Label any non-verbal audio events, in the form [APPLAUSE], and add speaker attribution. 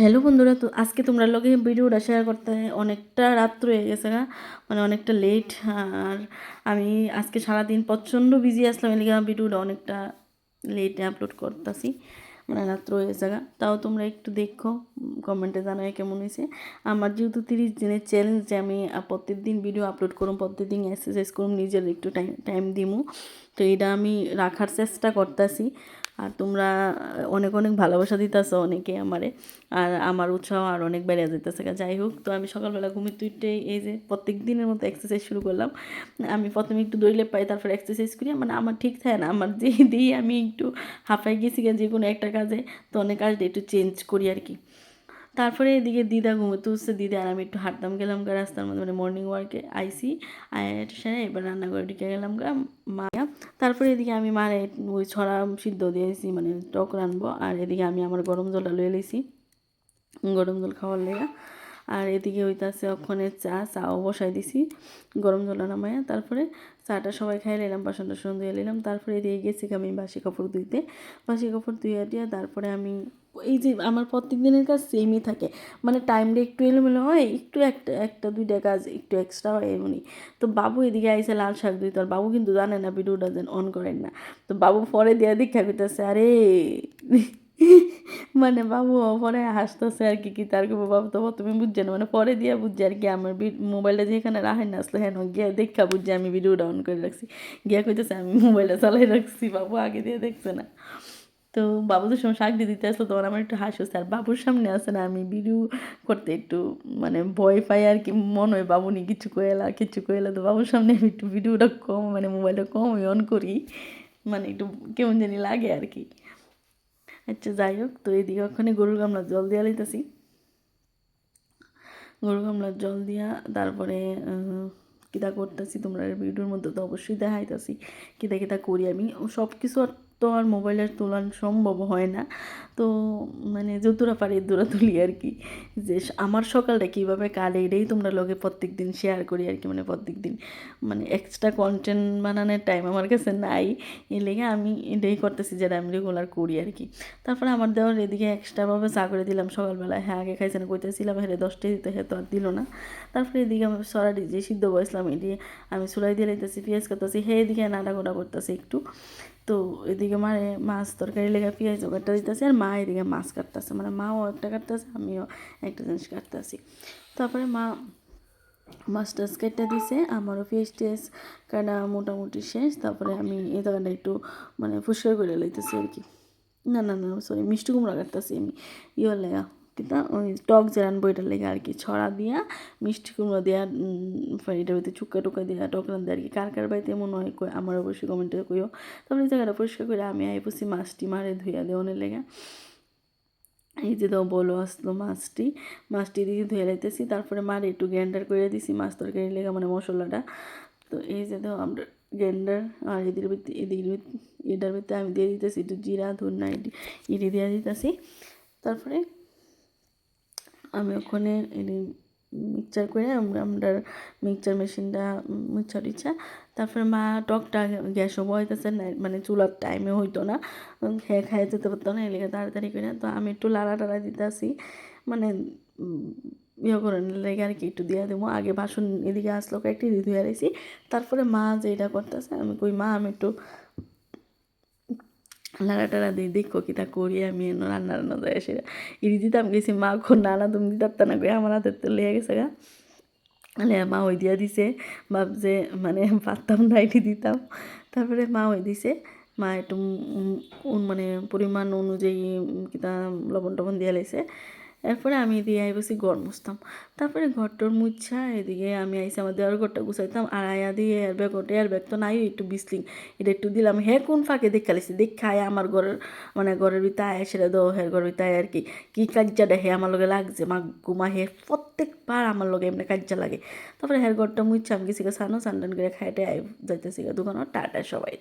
Speaker 1: Hello বন্ধুরা, তো আজকে তোমরা লগে ভিডিওটা শেয়ার করতে অনেকটা রাত্র হয়ে গেছে গা মানে অনেকটা লেট আর আমি আজকে সারাদিন প্রচণ্ড বিজি আসলাম এলিগা ভিডিওটা অনেকটা লেটে আপলোড করতেছি মানে রাত্র হয়ে গেছে তাও তোমরা একটু দেখো কমেন্টে জানাই কেমন হয়েছে। আমার যেহেতু তিরিশ দিনের চ্যালেঞ্জ যে আমি প্রত্যেক দিন ভিডিও আপলোড করুম প্রত্যেক দিন এক্সারসাইজ করুম, নিজের একটু টাইম টাইম দিমু, তো এটা আমি রাখার চেষ্টা করতেছি। আর তোমরা অনেক অনেক ভালোবাসা দিতেছো অনেকে আমারে। আর আমার উৎসাহ আর অনেক বেড়ে যেতেছে যাই হোক, তো আমি সকালবেলা ঘুমিয়ে তুইটে এই যে প্রত্যেক দিনের মতো এক্সারসাইজ শুরু করলাম। আমি প্রথমে একটু দৌড়লে পাই, তারপর এক্সারসাইজ করি। মানে আমার ঠিক থাকে না। আমার যে [LAUGHS] দিয়ে আমি একটু হাঁপাই গেছি যে কোনো একটা কাজে, তো অনেক কাজটা একটু চেঞ্জ করি আর কি। তারপরে এদিকে দিদা ঘুমোতে উঠছে। দিদা আর আমি একটু হাঁটতাম, গেলাম গা রাস্তার মধ্যে। মানে মর্নিং ওয়ার্কে আইসি সেরে এবার রান্নাঘরে ঢুকে গেলাম গা। মা তারপরে এদিকে আমি মার ওই ছড়া সিদ্ধ দিয়েছি মানে টক রানবো, আর এদিকে আমি আমার গরম জলটা লয়ে লিছি গরম জল খাওয়ার লেগা আর এদিকে হইতাছে ওখানে চা, চাও বসাই দিছি, গরম জল নামায়া তারপরে চাটা সবাই খাই নিলাম বাসন টাসন ধুয়ে নিলাম তারপরে এদিকে গেছি আমি বাসি কাপড় ধুইতে। বাসি কাপড় ধুয়ে দিয়ে তারপরে আমি, এই যে আমার প্রত্যেক দিনের কাজ সেমই থাকে। মানে টাইমটা একটু এলোমেলো হয়, একটু একটা একটা, দুইটা কাজ একটু এক্সট্রা হয় এমনি। তো বাবু এদিকে আইসে লাল শাক দিত আর বাবু কিন্তু জানে না, ভিডিওটা যেন অন করেন না। তো বাবু পরে দেওয়া দীক্ষা করতেছে আরে মানে বাবু, পরে হাসতেছে আর কি কি তার বাবু, তো তুমি বুঝছে না। মানে পরে দিয়ে বুঝছে আর কি, আমার মোবাইলটা যেখানে রাখেন না, আসলে হ্যাঁ গিয়া দেখা বুঝছে, আমি ভিডিওটা অন করে রাখছি। গিয়া কইতেছে, আমি মোবাইলটা চালাই রাখছি, বাবু, আগে দিয়ে দেখছে না। তো বাবুদের সময় শাক দিয়ে দিতে আসলো, তখন আমার একটু হাসি আর বাবুর সামনে আসে না, আমি ভিডিও করতে একটু মানে ভয় পাই আর কি, মনে হয় বাবু নি কিছু কয়েলা কিছু কয়েলা তো বাবুর সামনে আমি একটু ভিডিওটা কম মানে মোবাইলটা কম অন করি। মানে একটু কেমন জানি লাগে আর কি। আচ্ছা যাই হোক, তো এদিকে ওখানে গরুর গামলা জল দিয়া লইতেছি। গরুর গামলার জল দিয়া তারপরে কিতা করতেছি তোমরা ভিডিওর মধ্যে তো অবশ্যই দেখাইতেছি। কিতা কিতা করি আমি সব কিছু তো আর মোবাইলের তোলা সম্ভব হয় না। তো মানে যতটা পারি দূরা তুলি আর কি। যে আমার সকালটা কীভাবে কাটে, এটাই তোমরা লোকে প্রত্যেক দিন শেয়ার করি আর কি মানে প্রত্যেক দিন মানে এক্সট্রা কন্টেন্ট বানানোর টাইম আমার কাছে নাই। এই লেগে আমি এটাই করতেছি যেটা আমি রেগুলার করি আর কি। তারপরে আমার দেওয়ার এদিকে এক্সট্রাভাবে চা করে দিলাম সকালবেলা হ্যাঁ আগে খাইছে না কইতেছিলাম হ্যাঁ দশটায় দিতে হ্যাঁ তো আর দিল না। তারপরে এদিকে আমি সরাডি যে সিদ্ধ বসলাম, এদিকে আমি চুলাই দিয়ে লাইতেছি, পেঁয়াজ করতেছি হ্যাঁ এদিকে নাড়া গোটা করতেছি একটু। তো এদিকে মারে মাছ তরকারি লেগে পেঁয়াজ কাটতে দিতেছে আর মা এদিকে মাছ কাটতেছে। মানে মাও একটা কাটতেছে, আমিও একটা জিনিস কাটতেছি। তারপরে মা মাছ টাছ কেটে দিছে, আমারও পেঁয়াজ টেস কাটা মোটামুটি শেষ। তারপরে আমি এই দোকানটা একটু মানে ফুসকার করে লইতেছি আর কি। না না না সরি মিষ্টি কুমড়া কাটতেছি আমি। ইয়ে লেগা। কিন্তু ওই টক যে রানবো এটার লেগে আর কি ছড়া দিয়া, মিষ্টি কুমড়ো দেওয়া এটার ভিতরে চুক্কা টুকা দেওয়া টক রান দেওয়া আর কি কার কার বাড়িতে এমন হয় আমার অবশ্যই কমেন্টে কইও। তারপরে জায়গাটা পরিষ্কার করে আমি আই বসি মাছটি মারে ধুইয়া দেওয়ানের লেগে। এই যে দাও বলো, আসলো মাছটি। মাছটি দিয়ে ধুয়ে লাইতেছি, তারপরে মারে একটু গ্যান্ডার করে দিছি, মাছ তরকারি লেগে মানে মশলাটা। তো এই যে দাও আমরা গ্যান্ডার আর এদের ভিতরে এদিকে এটার ভিতরে আমি দিয়ে দিতেছি একটু জিরা ধন্যা এটি এটি দিয়ে দিতেছি। তারপরে আমি ওখানে মিক্সচার করে আমরা মিক্সচার মেশিনটা মিক্সচার ইচ্ছা তারপরে মা টকটা গ্যাসও বইতেছে মানে চুলার টাইমে হইতো না। খেয়ে খাইয়ে যেতে পারতো না, এলাকা তাড়াতাড়ি করে। তো আমি একটু লাড়া টাড়া দিতে আসি মানে ইয়ে করে লেগে আর কি একটু দিয়ে দেবো আগে বাসন এদিকে আসলো, কয়েকটি ধুয়ে রেছি তারপরে মা যে এটা করতেছে, আমি কই, মা, আমি একটু নাড়া টাড়া দিয়ে দেখো কিতা করি আমি রান্না রান্না যায় এসে ইডি দিতাম গেছি, মা খুব নানা তুমি দিতাম না করে আমার হাতের তো লেগে গেছে গা। মানে মা ওই দিয়া দিছে, ভাবছে মানে পারতাম না এটি দিতাম। তারপরে মা ওই দিছে, মা একটু মানে পরিমাণ অনুযায়ী কিতা লবণ টবণ দিয়া লাইছে এরপরে আমি দিয়ে আই বসি ঘর মুছতাম। তারপরে ঘরটোর মুছা এদিকে আমি আইসি আমার দেওয়ার ঘরটা গুছাইতাম। আর আয়া দিয়ে এয়ার ব্যাগ, ওটা এয়ার ব্যাগ তো নাই একটু বিসলিং এটা একটু দিলাম, হে কোন ফাঁকে দেখা লাইছি? দেখা আয় আমার ঘরের মানে ঘরের ভিতরে আয় সেটা দো হের ঘরের ভিতরে আর কি। কী কাজ্জাটা, হে আমার লগে লাগছে? মা গুমা হে প্রত্যেকবার আমার লগে এমনি কাজ্জা লাগে। তারপরে হের ঘরটা মুছা আমি গেছি সানো, সানটান করে খাইটে আই যাইতেছি দোকানও টাটা সবাই।